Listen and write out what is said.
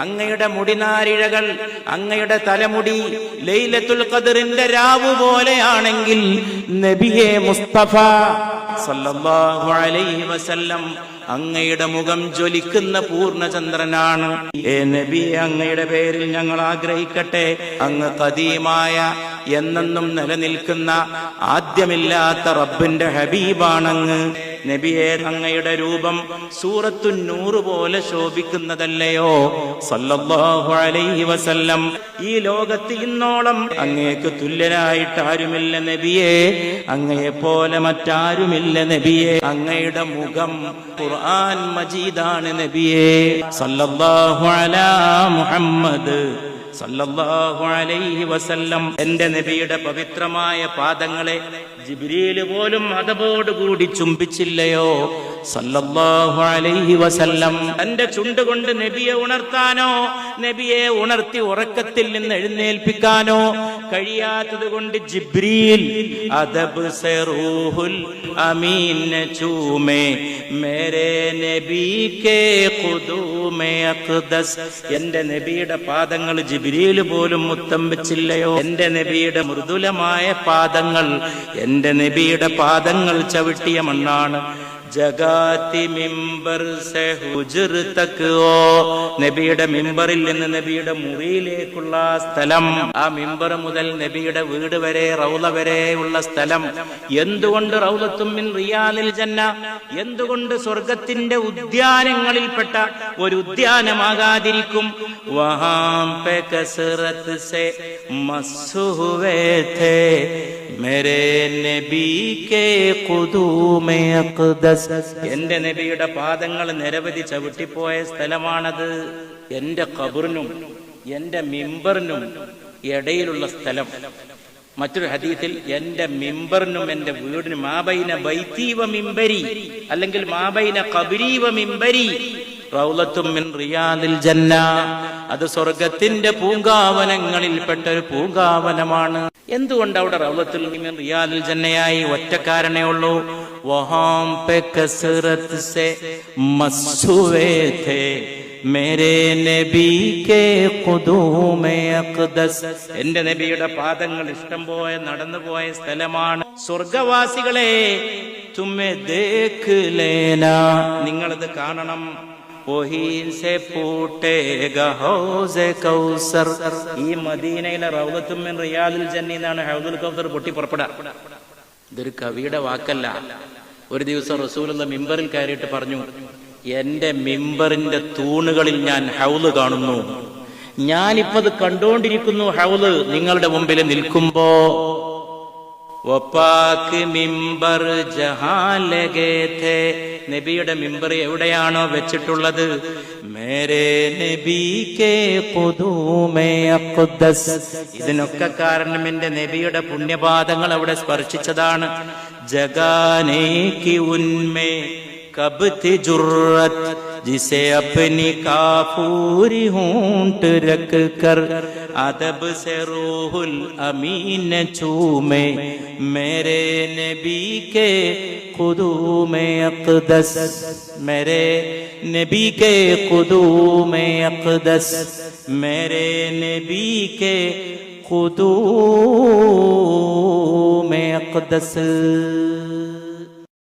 അങ്ങയുടെ മുടിനാരിഴകൾ അങ്ങയുടെ തലമുടി ലൈലത്തുൽ ഖദറിന്റെ രാവ് പോലെയാണെങ്കിൽ നബിയെ മുസ്തഫ സല്ലല്ലാഹു അലൈഹി വസല്ലം അങ്ങയുടെ മുഖം ജ്വലിക്കുന്ന പൂർണചന്ദ്രനാണ്. ഏ നബി അങ്ങയുടെ പേരിൽ ഞങ്ങൾ ആഗ്രഹിക്കട്ടെ. അങ്ങ് കദീമായ എന്നെന്നും നിലനിൽക്കുന്ന ആദ്യമില്ലാത്ത റബ്ബിന്റെ ഹബീബാണങ്ങ്. നബിയെ അങ്ങയുടെ രൂപം സൂറത്തു നൂറ് പോലെ ശോഭിക്കുന്നതല്ലയോ? സല്ലല്ലാഹു അലൈഹി വസല്ലം. ഈ ലോകത്ത് ഇന്നോളം അങ്ങേക്ക് തുല്യനായിട്ട് ആരുമില്ല നബിയെ. അങ്ങയെ പോലെ മറ്റാരുമില്ല നബിയെ. അങ്ങയുടെ മുഖം ഖുർആൻ മജീദാണ് നബിയെ. സല്ലല്ലാഹു അലാ മുഹമ്മദ് സല്ലല്ലാഹു അലൈഹി വസല്ലം എന്റെ നബിയുടെ പവിത്രമായ പാദങ്ങളെ ജിബ്രീൽ പോലും അതബോടുകൂടി ചുംബിച്ചില്ലയോ? തന്റെ ചുണ്ടുകൊണ്ട് നബിയെ ഉണർത്താനോ നബിയെ ഉണർത്തി ഉറക്കത്തിൽ നിന്ന് എഴുന്നേൽപ്പിക്കാനോ കഴിയാത്തത് കൊണ്ട് ജിബ്രീൽ അദബ് സെറൂഹുൽ അമീൻ ചൂമേ മേരെ നബി എന്റെ നബിയുടെ പാദങ്ങൾ ജിബ്രീൽ പോലും മുത്തം വെച്ചില്ലയോ? എന്റെ നബിയുടെ മൃദുലമായ പാദങ്ങൾ എന്റെ നബിയുടെ പാദങ്ങൾ ചവിട്ടിയ മണ്ണാണ്. ജഗാതി മിമ്പർ സെ ഹുജർ നബിയുടെ മിമ്പറിൽ നിന്ന് നബിയുടെ മുറിയിലേക്കുള്ള സ്ഥലം. ആ മിമ്പർ മുതൽ നബിയുടെ വീട് വരെ റൗല വരെ ഉള്ള സ്ഥലം. എന്തുകൊണ്ട് റൗലത്തും മിൻ റിയാലിൽ ജന്ന? എന്തുകൊണ്ട് സ്വർഗത്തിന്റെ ഉദ്യാനങ്ങളിൽപ്പെട്ട ഒരു ഉദ്യാനമാകാതിരിക്കും? വഹാം പെ കസറത്ത് സെ മസ്സുഹുവേ ഥേ. മേരെ നബി കെ എന്റെ നബിയുടെ പാദങ്ങൾ നിരവധി ചവിട്ടിപ്പോയ സ്ഥലമാണത്. എന്റെ കബറിനും എന്റെ മിമ്പറിനും ഇടയിലുള്ള സ്ഥലം. മറ്റൊരു ഹദീത്തിൽ എന്റെ മിമ്പറിനും എന്റെ വീടിനും മാബൈന ബൈത്തീവ മിമ്പരി അല്ലെങ്കിൽ മാബൈന കബരീവ മിമ്പരി റൗലത്തും മിൻ റിയാദിൽ ജന്ന. അത് സ്വർഗത്തിന്റെ പൂങ്കാവനങ്ങളിൽപ്പെട്ട ഒരു പൂങ്കാവനമാണ്. എന്തുകൊണ്ട് അവിടെ റൗലത്തിൽ റിയാദിൽ ജന്നയായി ഒറ്റക്കാരനേ ഉള്ളൂ? വഹാം പെ കസറത്ത് മസ്സുവേ മേരേ നബി കേ എന്റെ നബിയുടെ പാദങ്ങൾ ഇഷ്ടം പോയ നടന്നു പോയ സ്ഥലമാണ്. സ്വർഗവാസികളെ തുമ്മെ നിങ്ങളത് കാണണം. ഒഹീൻ സെ പൂട്ടേഗ ഹൗസ് കൗസർ. ഈ മദീനയിലെ റൗദത്തുമ്മിൻ റിയാദുൽ ജന്നി എന്നാണ് ഹൗദുൽ കൗസർ പൊട്ടി പുറപ്പെടുക. ഇതൊരു കവിയുടെ വാക്കല്ല. ഒരു ദിവസം റസൂലുള്ള മിമ്പറിൽ കയറിയിട്ട് പറഞ്ഞു എന്റെ മിമ്പറിന്റെ തൂണുകളിൽ ഞാൻ ഹൗൽ കാണുന്നു. ഞാനിപ്പത് കണ്ടുകൊണ്ടിരിക്കുന്നു ഹൗൽ നിങ്ങളുടെ മുമ്പിൽ നിൽക്കുമ്പോ. വപ്പാക്ക് മിമ്പർ ജഹാൻ ലഗേ ഥേ നബിയുടെ മിമ്പർ എവിടെയാണോ വെച്ചിട്ടുള്ളത്? മേരെ നബി കെ ഖുദൂമെ അഖ്ദസ്. ഇതിനൊക്കെ കാരണം എന്റെ നബിയുടെ പുണ്യപാദങ്ങൾ അവിടെ സ്പർശിച്ചതാണ്. ജഗാനേ കി ഉന്മേ. कब थी जुर्रत जिसे अपनी काफूरी होंट रख कर अदब से रूहुल अमीन चूमे मेरे नबी के खुदू में अकदस मेरे नबी के खुदू में अकदस मेरे नबी के खुदू में अकदस